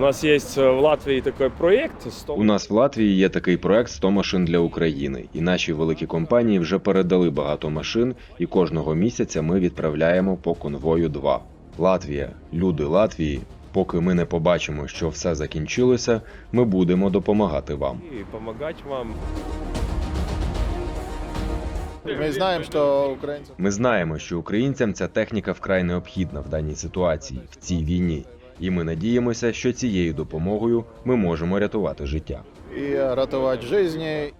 нас есть э, в Латвии такой проект. 100... У нас в Латвії є такий проект «100 машин для України, і наші великі компанії вже передали багато машин, і кожного місяця ми відправляємо по конвою 2. Латвія, люди Латвії. Поки ми не побачимо, що все закінчилося, ми будемо допомагати вам. И помогать вам. Мы знаем, что украинцев Ми знаємо, що українцям ця техніка вкрай необхідна в даній ситуації, в цій війні. І ми надіємося, що цією допомогою ми можемо рятувати життя. и ратовать жизни,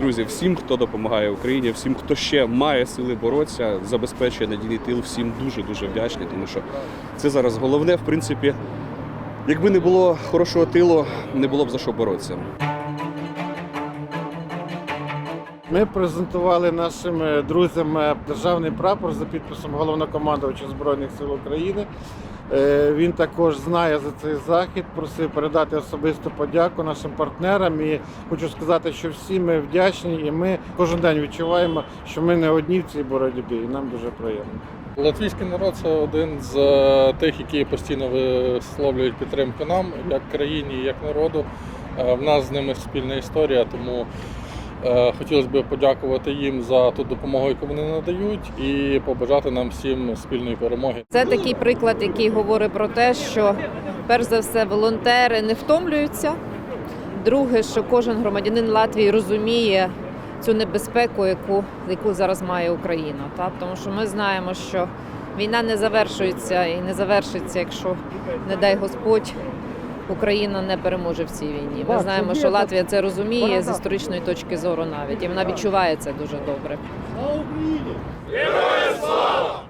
Друзі, всім, хто допомагає Україні, всім, хто ще має сили боротися, забезпечує надійний тил, всім дуже дуже вдячний, тому що це зараз головне, в принципі. Якби не було хорошого тилу, не було б за що боротися. Ми презентували нашим е, друзям е, державний прапор за підписом головнокомандувача Збройних сил України. Е, Він також знає за цей захід, просив передати особисту подяку нашим партнерам. І хочу сказати, що всі ми вдячні, і ми кожен день відчуваємо, що ми не одні в цій боротьбі, і нам дуже приємно. Латвійський народ це один з тих, які постійно висловлюють підтримку нам, як країні, як народу. В нас з ними спільна історія, тому хотілося б подякувати їм за ту допомогу, яку вони надають, і побажати нам всім спільної перемоги. Це такий приклад, який говорить про те, що перш за все волонтери не втомлюються. Друге, що кожен громадянин Латвії розуміє цю небезпеку, яку, яку зараз має Україна. Та? Тому що ми знаємо, що війна не завершується і не завершиться, якщо, не дай Господь, Україна не переможе в цій війні. Ми знаємо, що Латвія це розуміє з історичної точки зору навіть, і вона відчуває це дуже добре. Героям слава!